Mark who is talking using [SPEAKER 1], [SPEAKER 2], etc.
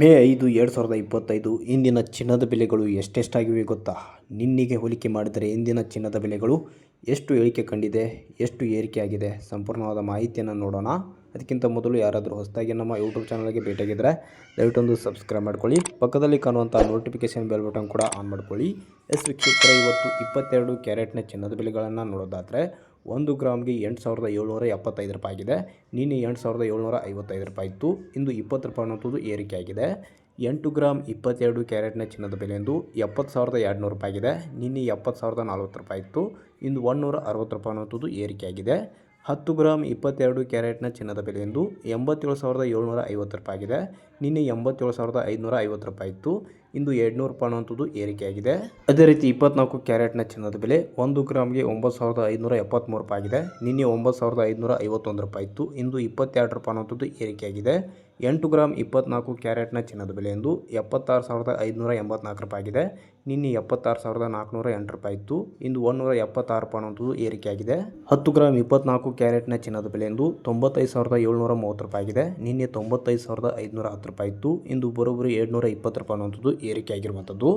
[SPEAKER 1] ಮೇ ಐದು ಎರಡು ಸಾವಿರದ ಇಪ್ಪತ್ತೈದು ಇಂದಿನ ಚಿನ್ನದ ಬೆಲೆಗಳು ಎಷ್ಟೆಷ್ಟಾಗಿವೆ ಗೊತ್ತಾ? ನಿನ್ನಿಗೆ ಹೋಲಿಕೆ ಮಾಡಿದರೆ ಇಂದಿನ ಚಿನ್ನದ ಬೆಲೆಗಳು ಎಷ್ಟು ಇಳಿಕೆ ಕಂಡಿದೆ, ಎಷ್ಟು ಏರಿಕೆಯಾಗಿದೆ ಸಂಪೂರ್ಣವಾದ ಮಾಹಿತಿಯನ್ನು ನೋಡೋಣ. ಅದಕ್ಕಿಂತ ಮೊದಲು ಯಾರಾದರೂ ಹೊಸದಾಗಿ ನಮ್ಮ ಯೂಟ್ಯೂಬ್ ಚಾನಲ್ಗೆ ಭೇಟಿಯಾಗಿದ್ದರೆ ದಯವಿಟ್ಟೊಂದು ಸಬ್ಸ್ಕ್ರೈಬ್ ಮಾಡ್ಕೊಳ್ಳಿ. ಪಕ್ಕದಲ್ಲಿ ಕಾಣುವಂಥ ನೋಟಿಫಿಕೇಷನ್ ಬೆಲ್ ಬಟನ್ ಕೂಡ ಆನ್ ಮಾಡ್ಕೊಳ್ಳಿ. ಎಸ್ ವೀಕ್ಷಕರೇ, ಇವತ್ತು ಇಪ್ಪತ್ತೆರಡು ಕ್ಯಾರೆಟ್ನ ಚಿನ್ನದ ಬೆಲೆಗಳನ್ನು ನೋಡೋದಾದರೆ ಒಂದು ಗ್ರಾಮ್ಗೆ ಎಂಟು ಸಾವಿರದ ಏಳ್ನೂರ ಎಪ್ಪತ್ತೈದು ರೂಪಾಯಿ ಆಗಿದೆ ನಿನ್ನೆ ಎಂಟು ಸಾವಿರದ ಏಳ್ನೂರ ಐವತ್ತೈದು ರೂಪಾಯಿ ಇತ್ತು ಇಂದು ಇಪ್ಪತ್ತು ರೂಪಾಯಿ ಅನ್ನೋಂಥದ್ದು ಏರಿಕೆಯಾಗಿದೆ. ಎಂಟು ಗ್ರಾಮ್ ಇಪ್ಪತ್ತೆರಡು ಕ್ಯಾರೆಟ್ನ ಚಿನ್ನದ ಬೆಲೆ ಎಂದು ಎಪ್ಪತ್ತು ಸಾವಿರದ ಎರಡುನೂರು ರೂಪಾಯಿ ಆಗಿದೆ ನಿನ್ನೆ ಎಪ್ಪತ್ತು ಸಾವಿರದ ನಲ್ವತ್ತು ರೂಪಾಯಿ ಇತ್ತು ಇಂದು ಒಂದುನೂರ ಅರವತ್ತು ರೂಪಾಯಿ ಅನ್ನೋಂಥದ್ದು ಏರಿಕೆಯಾಗಿದೆ. ಹತ್ತು ಗ್ರಾಮ್ ಇಪ್ಪತ್ತೆರಡು ಕ್ಯಾರೆಟ್ನ ಚಿನ್ನದ ಬೆಲೆ ಎಂದು ಎಂಬತ್ತೇಳು ಸಾವಿರದ ಏಳ್ನೂರ ಐವತ್ತು ರೂಪಾಯಿ ಆಗಿದೆ ನಿನ್ನೆ ಎಂಬತ್ತೇಳು ಸಾವಿರದ ಐದುನೂರ ಐವತ್ತು ರೂಪಾಯಿ ಇತ್ತು. ಇಂದು ಎರಡುನೂರು ರೂಪಾಯಿ ಅನ್ನುವಂಥದ್ದು ಏರಿಕೆಯಾಗಿದೆ. ಅದೇ ರೀತಿ ಇಪ್ಪತ್ನಾಲ್ಕು ಕ್ಯಾರೆಟ್ನ ಚಿನ್ನದ ಬೆಲೆ ಒಂದು ಗ್ರಾಮ್ಗೆ ಒಂಬತ್ತು ಸಾವಿರದ ಐದುನೂರ ಎಪ್ಪತ್ತ್ಮೂರು ರೂಪಾಯಿ ಆಗಿದೆ ನಿನ್ನೆ ಒಂಬತ್ತು ಸಾವಿರದ ಐದುನೂರ ಐವತ್ತೊಂದು ರೂಪಾಯಿ ಇತ್ತು. ಇಂದು ಇಪ್ಪತ್ತೆರಡು ರೂಪಾಯಿ ಅನ್ನುವಂಥದ್ದು ಏರಿಕೆಯಾಗಿದೆ. ಎಂಟು ಗ್ರಾಮ್ ಇಪ್ಪತ್ನಾಲ್ಕು ಕ್ಯಾರೆಟ್ನ ಚಿನ್ನದ ಬೆಲೆ ಎಂದು ಎಪ್ಪತ್ತಾರು ಸಾವಿರದ ಐದುನೂರ ಎಂಬತ್ನಾಲ್ಕು ರೂಪಾಯಿ ಆಗಿದೆ ನಿನ್ನೆ ಎಪ್ಪತ್ತಾರು ಸಾವಿರದ ನಾಲ್ಕುನೂರ ಎಂಟು ರೂಪಾಯಿ ಇತ್ತು. ಇಂದು ಒಂದುನೂರ ಎಪ್ಪತ್ತಾರು ರೂಪಾಯಿ ಅನ್ನೋದು ಏರಿಕೆಯಾಗಿದೆ. ಹತ್ತು ಗ್ರಾಮ್ ಇಪ್ಪತ್ನಾಲ್ಕು ಕ್ಯಾರೆಟ್ನ ಚಿನ್ನದ ಬೆಲೆ ಎಂದು ತೊಂಬತ್ತೈದು ಸಾವಿರದ ಏಳ್ನೂರ ಮೂವತ್ತು ರೂಪಾಯಿ ಆಗಿದೆ ನಿನ್ನೆ ತೊಂಬತ್ತೈದು ಸಾವಿರದ ಐದುನೂರ ಹತ್ತು ರೂಪಾಯಿ ಇತ್ತು. ಇಂದು ಬರೋಬ್ಬರಿ ಏಳ್ನೂರ ಇಪ್ಪತ್ತು ರೂಪಾಯಿ ಅನ್ನೋದು ಏರಿಕೆಯಾಗಿರುವಂಥದ್ದು.